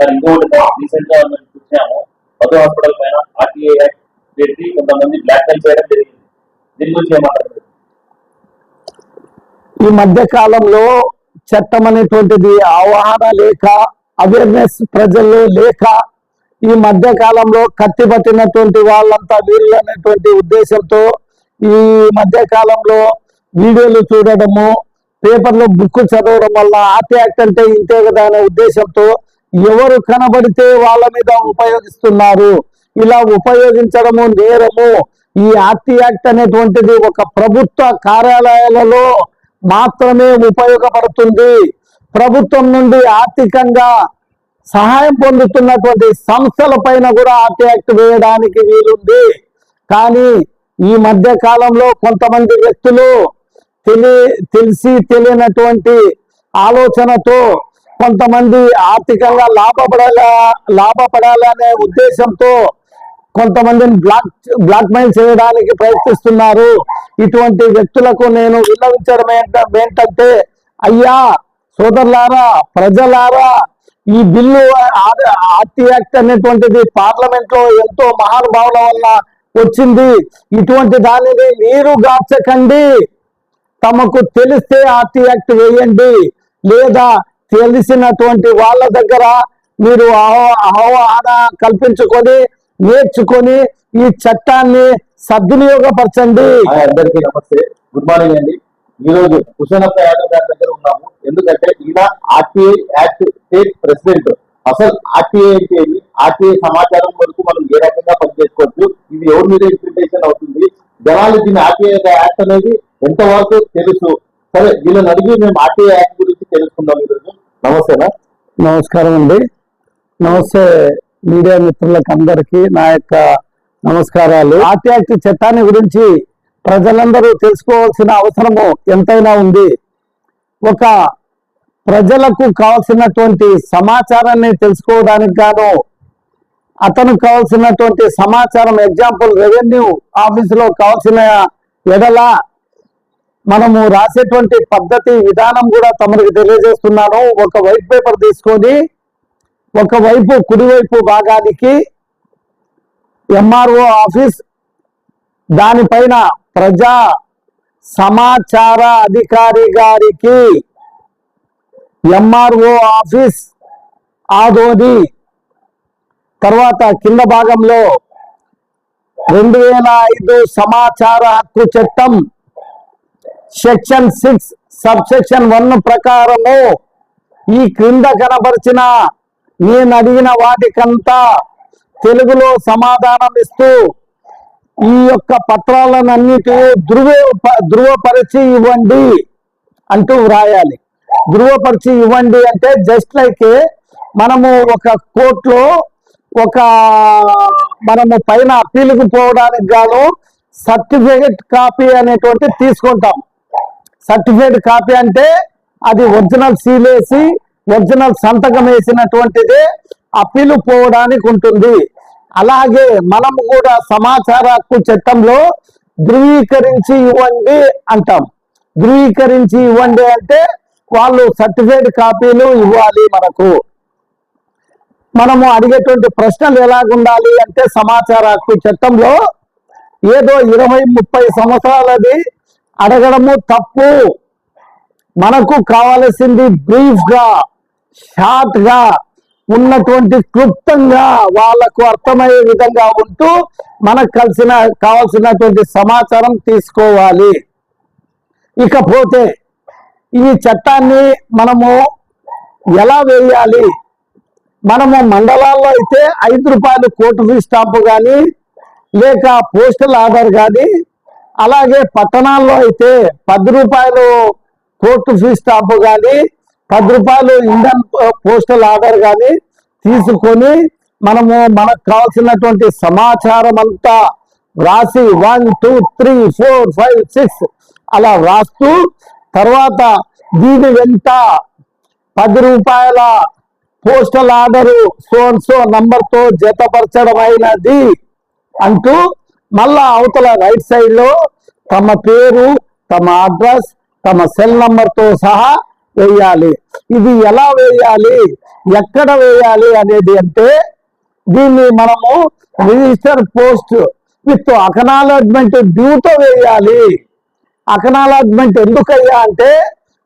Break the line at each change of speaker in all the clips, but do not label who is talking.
Sir ఇంకొకటి రీసెంట్గా మేము చూసాము మధు హాస్పిటల్ పైన ఆర్టీఐ యాక్ట్ పెట్టి కొంతమంది బ్లాక్ మెయిల్ చేయడం జరిగింది. దీని గురించి ఏమంటారు
ఈ మధ్య కాలంలో చట్టం అనేటువంటిది అవగాహన లేక అవేర్నెస్ ప్రజల్లో లేక ఈ మధ్య కాలంలో కత్తి పట్టినటువంటి వాళ్ళంతా వీళ్ళు అనేటువంటి ఉద్దేశంతో ఈ మధ్య కాలంలో వీడియోలు చూడడము పేపర్లో బుక్ చదవడం వల్ల ఆర్టీ యాక్ట్ అంటే ఇంతే కదా అనే ఉద్దేశంతో ఎవరు కనబడితే వాళ్ళ మీద ఉపయోగిస్తున్నారు. ఇలా ఉపయోగించడము నేరము ఈ ఆర్టీ యాక్ట్ అనేటువంటిది ఒక ప్రభుత్వ కార్యాలయాలలో మాత్రమే ఉపయోగపడుతుంది. ప్రభుత్వం నుండి ఆర్థికంగా సహాయం పొందుతున్నటువంటి సంస్థల పైన కూడా ఆర్టీ యాక్ట్ వేయడానికి వీలుంది. కానీ ఈ మధ్య కాలంలో కొంతమంది వ్యక్తులు తెలి తెలిసి తెలియనటువంటి ఆలోచనతో కొంతమంది ఆర్థికంగా లాభపడాల లాభపడాలనే ఉద్దేశంతో కొంతమందిని బ్లాక్ బ్లాక్ మెయిల్ చేయడానికి ప్రయత్నిస్తున్నారు. ఇటువంటి వ్యక్తులకు నేను విన్నవించడం ఏంట- ఏంటంటే అయ్యా సోదరులారా ప్రజలారా ఈ బిల్లు ఆర్టీ యాక్ట్ అనేటువంటిది పార్లమెంట్లో ఎంతో మహానుభావుల వల్ల వచ్చింది. ఇటువంటి దానిని మీరు గార్చకండి తమకు తెలిస్తే ఆర్టీ యాక్ట్ వేయండి. లేదా తెలిసినటువంటి వాళ్ళ దగ్గర మీరు అహో అవగాహన కల్పించుకొని నేర్చుకొని ఈ చట్టాన్ని సద్వినియోగపరచండి.
అందరికీ నమస్తే. గుడ్ మార్నింగ్ అండి. ఈ రోజు కుషనప్ప యాదవ్ గారి దగ్గర ఉన్నాము. ఎందుకంటే ఈయన ఆర్టీఐ యాక్ట్ స్టేట్ ప్రెసిడెంట్. అసలు ఆర్టీఐ అంటే ఆర్టీఐ సమాచారం వరకు మనం ఏ రకంగా పనిచేసుకోవచ్చు? ఇది ఎవరి మీద ఇంప్లిమెంటేషన్ అవుతుంది? జనాలు దీని ఆర్టీఐ యాక్ట్ అనేది ఎంతవరకు తెలుసు? సరే వీళ్ళని అడిగి మేము ఆర్టీఐ యాక్ట్ గురించి తెలుసుకుందాం ఈరోజు. నమస్తేనా?
నమస్కారం అండి. నమస్తే మీడియా మిత్రులకు అందరికీ నా యొక్క నమస్కారాలు. ఆర్టీఆర్టీ చట్టాన్ని గురించి ప్రజలందరూ తెలుసుకోవాల్సిన అవసరము ఎంతైనా ఉంది. ఒక ప్రజలకు కావాల్సినటువంటి సమాచారాన్ని తెలుసుకోవడానికి గాను అతను కావాల్సినటువంటి సమాచారం ఎగ్జాంపుల్ రెవెన్యూ ఆఫీసులో కావాల్సిన ఎడల మనము రాసేటువంటి పద్ధతి విధానం కూడా తమకు తెలియజేస్తున్నాను. ఒక వైట్ పేపర్ తీసుకొని ఒకవైపు కుడివైపు భాగానికి ఎంఆర్ఓ ఆఫీస్ దానిపైన ప్రజా సమాచార అధికారి గారికి ఎంఆర్ఓ ఆఫీస్ ఆదోని తర్వాత కింద భాగంలో రెండు వేల ఐదు సమాచార హక్కు చట్టం section six sub section one ప్రకారము ఈ క్రింద కనబరిచిన నేను అడిగిన వాటికంతా తెలుగులో సమాధానం ఇస్తూ ఈ యొక్క పత్రాలన్నిటి ధృవ ధృవపరిచి ఇవ్వండి అంటూ వ్రాయాలి. ధృవపరిచి ఇవ్వండి అంటే జస్ట్ లైక్ మనము ఒక కోర్టులో ఒక మనము పైన అప్పీలుకు పోవడానికి గాను సర్టిఫికేట్ కాపీ అనేటువంటి తీసుకుంటాం. సర్టిఫికేట్ కాపీ అంటే అది ఒరిజినల్ సీల్ వేసి ఒరిజినల్ సంతకం వేసినటువంటిదే అప్పీలు పోవడానికి ఉంటుంది. అలాగే మనం కూడా సమాచార హక్కు చట్టంలో ధృవీకరించి ఇవ్వండి అంటాం. ధృవీకరించి ఇవ్వండి అంటే వాళ్ళు సర్టిఫికేట్ కాపీలు ఇవ్వాలి మనకు. మనము అడిగేటువంటి ప్రశ్నలు ఎలాగుండాలి అంటే సమాచార హక్కు చట్టంలో ఏదో ఇరవై ముప్పై సంవత్సరాలది అడగడము తప్పు. మనకు కావలసింది బ్రీఫ్గా షార్ట్గా ఉన్నటువంటి క్లుప్తంగా వాళ్ళకు అర్థమయ్యే విధంగా ఉంటూ మనకు కలిసిన కావాల్సినటువంటి సమాచారం తీసుకోవాలి. ఇకపోతే ఈ చట్టాన్ని మనము ఎలా వేయాలి? మనము మండలాల్లో అయితే ఐదు రూపాయలు కోర్టు ఫీ స్టాంపు కానీ లేక పోస్టల్ ఆర్డర్ కానీ అలాగే పట్టణాల్లో అయితే పది రూపాయలు కోర్టు ఫీ స్టాంపు కానీ పది రూపాయలు ఇండియన్ పోస్టల్ ఆర్డర్ కానీ తీసుకొని మనము మనకు కావాల్సినటువంటి సమాచారం అంతా వ్రాసి one two three four five six అలా వ్రాస్తూ తర్వాత దీని వెంట పది రూపాయల పోస్టల్ ఆర్డరు సోన్సో నంబర్తో జతపరచడం అయినది అంటూ మళ్ళా అవతల రైట్ సైడ్లో తమ పేరు తమ అడ్రస్ తమ సెల్ నంబర్తో సహా వేయాలి. ఇది ఎలా వేయాలి? ఎక్కడ వేయాలి అనేది అంటే దీన్ని మనము రిజిస్టర్ పోస్ట్ విత్ అకనాలజ్మెంట్ డ్యూతో వేయాలి. అకనాలజ్మెంట్ ఎందుకయ్యా అంటే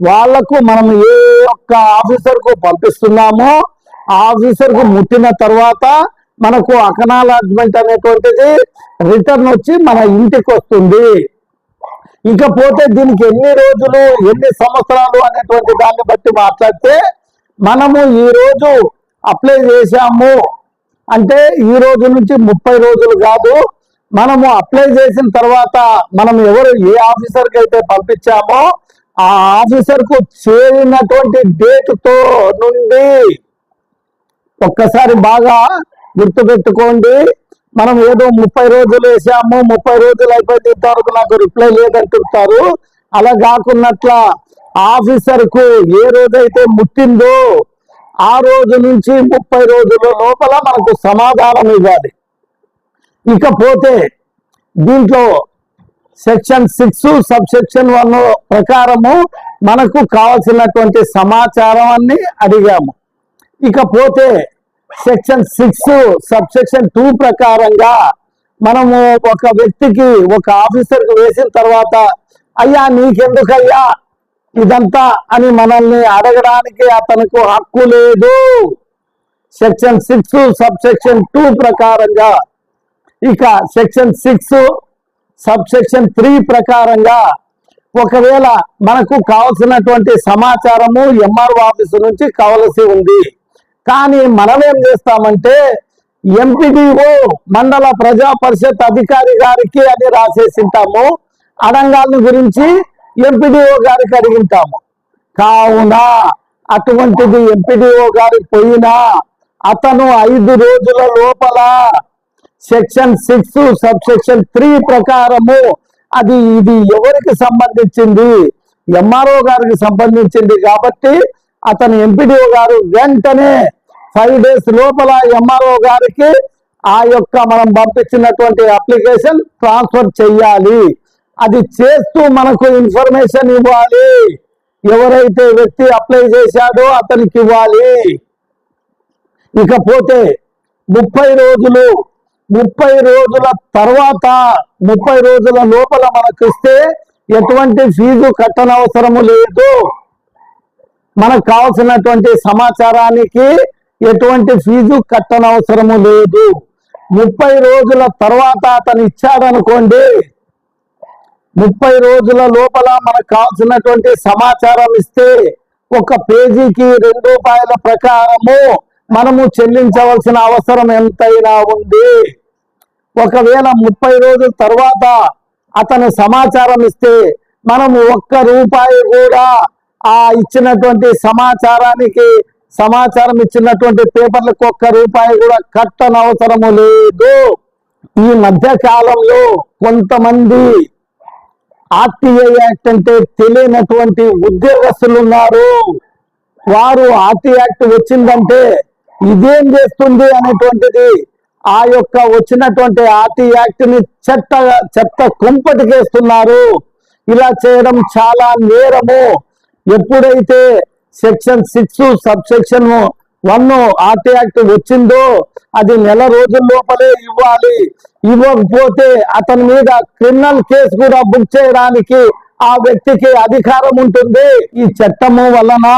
వాళ్ళకు మనం ఏ ఒక్క ఆఫీసర్కు పంపిస్తున్నామో ఆ ఆఫీసర్కు ముట్టిన తర్వాత మనకు అకనాలజ్మెంట్ అనేటువంటిది రిటర్న్ వచ్చి మన ఇంటికి వస్తుంది. ఇకపోతే దీనికి ఎన్ని రోజులు ఎన్ని సంవత్సరాలు అనేటువంటి దాన్ని బట్టి మాట్లాడితే మనము ఈ రోజు అప్లై చేశాము. అంటే ఈ రోజు నుంచి ముప్పై రోజులు కాదు మనము అప్లై చేసిన తర్వాత మనం ఎవరు ఏ ఆఫీసర్కి అయితే పంపించామో ఆ ఆఫీసర్కు చేరినటువంటి డేట్తో నుండి ఒక్కసారి బాగా గుర్తుపెట్టుకోండి మనం ఏదో ముప్పై రోజులు వేసాము ముప్పై రోజులు అయిపోయింది ఇంతవరకు నాకు రిప్లై లేదంటుంటారు. అలా కాకున్నట్ల ఆఫీసర్కు ఏ రోజైతే ముట్టిందో ఆ రోజు నుంచి ముప్పై రోజుల లోపల మనకు సమాధానం ఇవ్వాలి. ఇకపోతే దీంట్లో section six sub section one ప్రకారము మనకు కావలసినటువంటి సమాచారాన్ని అడిగాము. ఇకపోతే section six sub section two ప్రకారంగా మనము ఒక వ్యక్తికి ఒక ఆఫీసర్కి వేసిన తర్వాత అయ్యా నీకెందుకయ్యా ఇదంతా? అని మనల్ని అడగడానికి అతనికి హక్కు లేదు. Section six sub section two ప్రకారంగా ఇక section six sub section three ప్రకారంగా ఒకవేళ మనకు కావలసినటువంటి సమాచారము ఎంఆర్ఓ ఆఫీసు నుంచి కావలసి ఉంది. కానీ మనం ఏం చేస్తామంటే ఎంపీడీఓ మండల ప్రజా పరిషత్ అధికారి గారికి అని రాసేసింటాము. అడంగాలను గురించి ఎంపీడీఓ గారికి అడిగింటాము. కావున అటువంటిది ఎంపీడీఓ గారికి పోయినా అతను ఐదు రోజుల లోపల section six sub section three ప్రకారము అది ఇది ఎవరికి సంబంధించింది? ఎంఆర్ఓ గారికి సంబంధించింది కాబట్టి అతను ఎంపీడీఓ గారు వెంటనే ఫైవ్ డేస్ లోపల ఎంఆర్ఓ గారికి ఆ యొక్క మనం పంపించినటువంటి అప్లికేషన్ ట్రాన్స్ఫర్ చెయ్యాలి. అది చేస్తూ మనకు ఇన్ఫర్మేషన్ ఇవ్వాలి. ఎవరైతే వ్యక్తి అప్లై చేశాడో అతనికి ఇవ్వాలి. ఇకపోతే ముప్పై రోజులు ముప్పై రోజుల తర్వాత ముప్పై రోజుల లోపల మనకు ఇస్తే ఎటువంటి ఫీజు కట్టనవసరము లేదు. మనకు కావాల్సినటువంటి సమాచారానికి ఎటువంటి ఫీజు కట్టనవసరము లేదు. ముప్పై రోజుల తర్వాత అతను ఇచ్చాడనుకోండి ముప్పై రోజుల లోపల మనకు కావాల్సినటువంటి సమాచారం ఇస్తే ఒక పేజీకి రెండు రూపాయల ప్రకారము మనము చెల్లించవలసిన అవసరం ఎంతైనా ఉంది. ఒకవేళ ముప్పై రోజుల తర్వాత అతను సమాచారం ఇస్తే మనము ఒక్క రూపాయి కూడా ఆ ఇచ్చినటువంటి సమాచారానికి సమాచారం ఇచ్చినటువంటి పేపర్లకు ఒక్క రూపాయి కూడా కట్టనవసరము లేదు. ఈ మధ్య కాలంలో కొంతమంది ఆర్టీఐ యాక్ట్ అంటే తెలియనటువంటి ఉద్యోగస్తులు ఉన్నారు. వారు ఆర్టీ యాక్ట్ వచ్చిందంటే ఇదేం చేస్తుంది అనేటువంటిది ఆ యొక్క వచ్చినటువంటి ఆర్టీ యాక్ట్ని చెత్త చెత్త కుంపటికేస్తున్నారు. ఇలా చేయడం చాలా నేరము. ఎప్పుడైతే section six sub section one RT act వచ్చిందో అది నెల రోజుల లోపలే ఇవ్వాలి. ఇవ్వకపోతే అతని మీద క్రిమినల్ కేసు కూడా బుక్ చేయడానికి ఆ వ్యక్తికి అధికారం ఉంటుంది. ఈ చట్టము వలన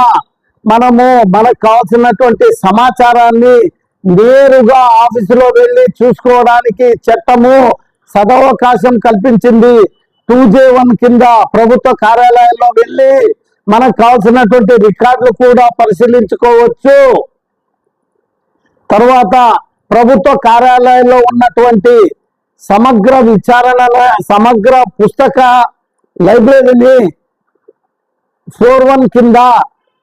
మనము మనకు కావాల్సినటువంటి సమాచారాన్ని నేరుగా ఆఫీసులో వెళ్ళి చూసుకోవడానికి చట్టము సదవకాశం కల్పించింది. టూ జే వన్ కింద ప్రభుత్వ కార్యాలయాల్లో వెళ్ళి మనకు కావాల్సినటువంటి రికార్డులు కూడా పరిశీలించుకోవచ్చు. తర్వాత ప్రభుత్వ కార్యాలయంలో ఉన్నటువంటి సమగ్ర విచారణ సమగ్ర పుస్తక లైబ్రరీని ఫోర్ వన్ కింద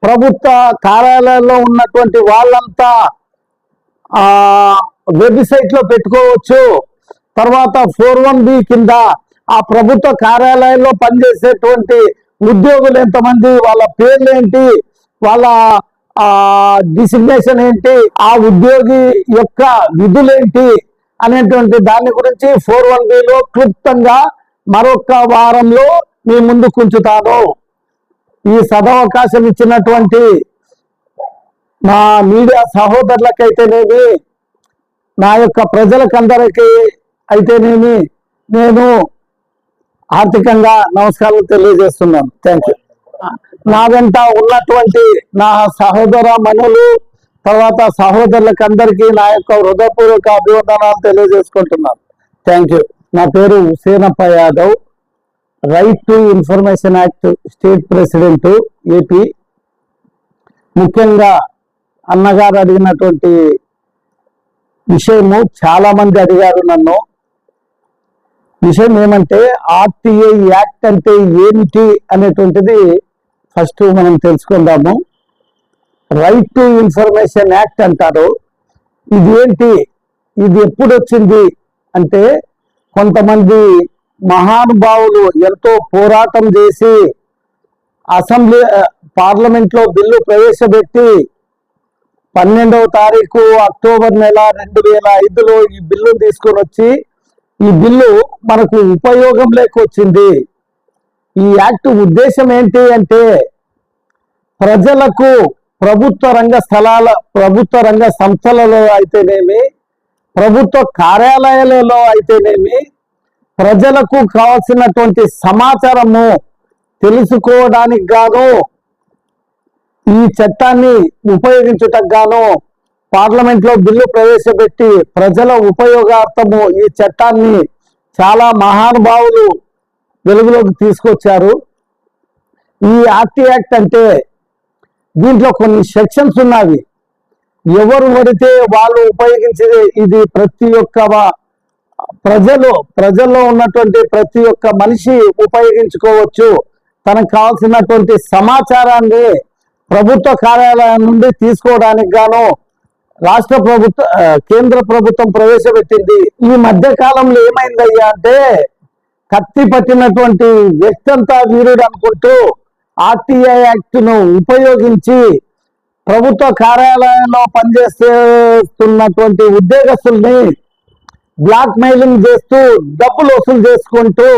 ప్రభుత్వ కార్యాలయాల్లో ఉన్నటువంటి వాళ్ళంతా వెబ్సైట్లో పెట్టుకోవచ్చు. తర్వాత ఫోర్ వన్ బి కింద ఆ ప్రభుత్వ కార్యాలయంలో పనిచేసేటువంటి ఉద్యోగులు ఎంతమంది వాళ్ళ పేర్లు ఏంటి వాళ్ళ డిసిగ్నేషన్ ఏంటి ఆ ఉద్యోగి యొక్క విధులేంటి అనేటువంటి దాని గురించి ఫోర్ వన్ బిలో క్లుప్తంగా మరొక వారంలో మీ ముందు కుంచుతాను. ఈ సదవకాశం ఇచ్చినటువంటి నా మీడియా సహోదరులకైతేనేమి నా యొక్క ప్రజలకందరికీ అయితేనేమి నేను ఆర్థికంగా నమస్కారాలు తెలియజేస్తున్నాను. థ్యాంక్ యూ నా వెంట ఉన్నటువంటి నా సహోదర మనులు తర్వాత సహోదరులకు అందరికీ నా యొక్క హృదయపూర్వక అభివందనాలు తెలియజేసుకుంటున్నాను. థ్యాంక్ యూ నా పేరు Husenappa Yadav. Right to information act state president AP ముఖ్యంగా అన్నగారు అడిగినటువంటి విషయము చాలామంది అడిగారు నన్ను. విషయం ఏమంటే ఆర్టీఐ యాక్ట్ అంటే ఏమిటి అనేటువంటిది ఫస్ట్ మనం తెలుసుకుందాము. రైట్ టు ఇన్ఫర్మేషన్ యాక్ట్ అంటారు. ఇది ఏంటి ఇది ఎప్పుడు వచ్చింది అంటే కొంతమంది మహానుభావులు ఎంతో పోరాటం చేసి అసెంబ్లీ పార్లమెంట్లో బిల్లు ప్రవేశపెట్టి పన్నెండవ తారీఖు అక్టోబర్ నెల రెండు వేల ఐదులో ఈ బిల్లు తీసుకొని వచ్చి ఈ బిల్లు మనకు ఉపయోగం వచ్చింది ఈ యాక్ట్ ఉద్దేశం ఏంటి అంటే ప్రజలకు ప్రభుత్వ రంగ స్థలాల ప్రభుత్వ రంగ సంస్థలలో అయితేనేమి ప్రభుత్వ కార్యాలయాలలో అయితేనేమి ప్రజలకు కావాల్సినటువంటి సమాచారము తెలుసుకోవడానికి గాను ఈ చట్టాన్ని ఉపయోగించుటకు గాను పార్లమెంట్లో బిల్లు ప్రవేశపెట్టి ప్రజల ఉపయోగార్థము ఈ చట్టాన్ని చాలా మహానుభావులు వెలుగులోకి తీసుకొచ్చారు. ఈ ఆర్టీ యాక్ట్ అంటే దీంట్లో కొన్ని సెక్షన్స్ ఉన్నవి. ఎవరు పడితే వాళ్ళు ఉపయోగించేది. ఇది ప్రతి ఒక్క ప్రజలు ప్రజల్లో ఉన్నటువంటి ప్రతి ఒక్క మనిషి ఉపయోగించుకోవచ్చు. తనకు కావాల్సినటువంటి సమాచారాన్ని ప్రభుత్వ కార్యాలయం నుండి తీసుకోవడానికి గాను రాష్ట్ర ప్రభుత్వ కేంద్ర ప్రభుత్వం ప్రవేశపెట్టింది. ఈ మధ్య కాలంలో ఏమైందయ్యా అంటే కత్తి పట్టినటువంటి వ్యక్తి అంతా వీరుడు అనుకుంటూ ఆర్టీఐ యాక్ట్ను ఉపయోగించి ప్రభుత్వ కార్యాలయంలో పనిచేస్తున్నటువంటి ఉద్యోగస్తుల్ని బ్లాక్ మెయిలింగ్ చేస్తూ డబ్బులు వసూలు చేసుకుంటూ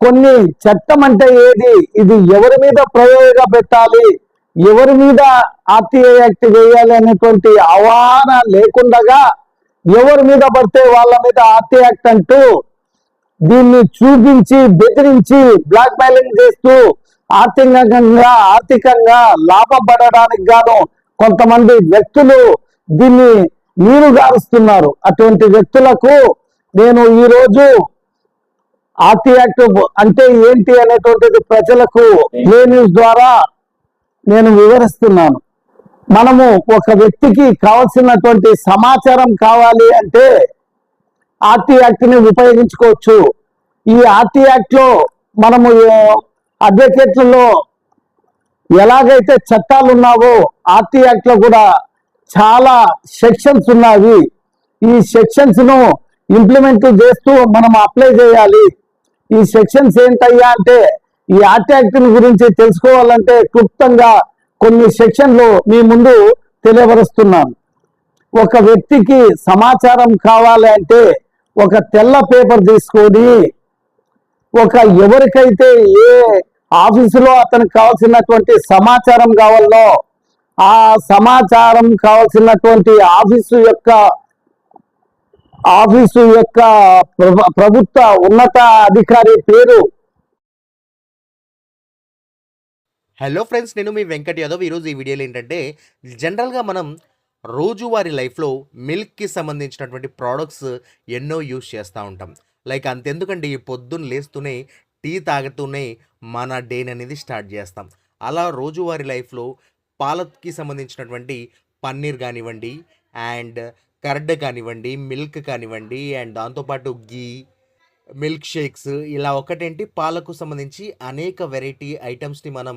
కొన్ని చట్టం అంటే ఏది? ఇది ఎవరి మీద ప్రయోగ పెట్టాలి ఎవరి మీద ఆర్టీఐ యాక్ట్ వేయాలి అనేటువంటి అవగాహన లేకుండగా ఎవరి మీద పడితే వాళ్ళ మీద ఆర్టీఐ యాక్ట్ అంటూ దీన్ని చూపించి బెదిరించి బ్లాక్ మెయిలింగ్ చేస్తూ ఆర్థికంగా ఆర్థికంగా లాభం పడడానికి గాను కొంతమంది వ్యక్తులు దీన్ని నీరు గారుస్తున్నారు. అటువంటి వ్యక్తులకు నేను ఈ రోజు ఆర్టీ యాక్ట్ అంటే ఏంటి అనేటువంటిది ప్రజలకు ఏ న్యూస్ ద్వారా నేను వివరిస్తున్నాను. మనము ఒక వ్యక్తికి కావలసినటువంటి సమాచారం కావాలి అంటే ఆర్టీ యాక్ట్ని ఉపయోగించుకోవచ్చు. ఈ ఆర్టీ యాక్ట్లో మనము అడ్వకేట్లలో ఎలాగైతే చట్టాలు ఉన్నావో ఆర్టీ యాక్ట్లో కూడా చాలా సెక్షన్స్ ఉన్నాయి ఈ సెక్షన్స్ను ఇంప్లిమెంట్ చేస్తూ మనం అప్లై చేయాలి. ఈ సెక్షన్స్ ఏంటయ్యా అంటే ఈ ఆర్ట్ యాక్ట్ గురించి తెలుసుకోవాలంటే క్లుప్తంగా కొన్ని సెక్షన్లు మీ ముందు తెలియపరుస్తున్నాను. ఒక వ్యక్తికి సమాచారం కావాలి అంటే ఒక తెల్ల పేపర్ తీసుకొని ఒక ఎవరికైతే ఏ ఆఫీసులో అతనికి కావాల్సినటువంటి సమాచారం కావాలో ఆ సమాచారం కావాల్సినటువంటి ఆఫీసు యొక్క ఆఫీసు యొక్క ప్రభ- ప్రభుత్వ ఉన్నత అధికారి పేరు
హలో ఫ్రెండ్స్ నేను మీ వెంకట్ యాదవ్. ఈరోజు ఈ వీడియోలో ఏంటంటే జనరల్గా మనం రోజువారీ లైఫ్లో మిల్క్కి సంబంధించినటువంటి ప్రోడక్ట్స్ ఎన్నో యూస్ చేస్తూ ఉంటాం. లైక్ అంతెందుకండి పొద్దున్న లేస్తూనే టీ తాగుతూనే మన డేన్ అనేది స్టార్ట్ చేస్తాం. అలా రోజువారీ లైఫ్లో పాలకి సంబంధించినటువంటి పన్నీర్ కానివ్వండి అండ్ కర్డ్ కానివ్వండి మిల్క్ కానివ్వండి అండ్ దాంతోపాటు గీ మిల్క్ షేక్స్ ఇలా ఒకటేంటి? పాలకు సంబంధించి అనేక వెరైటీ ఐటమ్స్ని మనం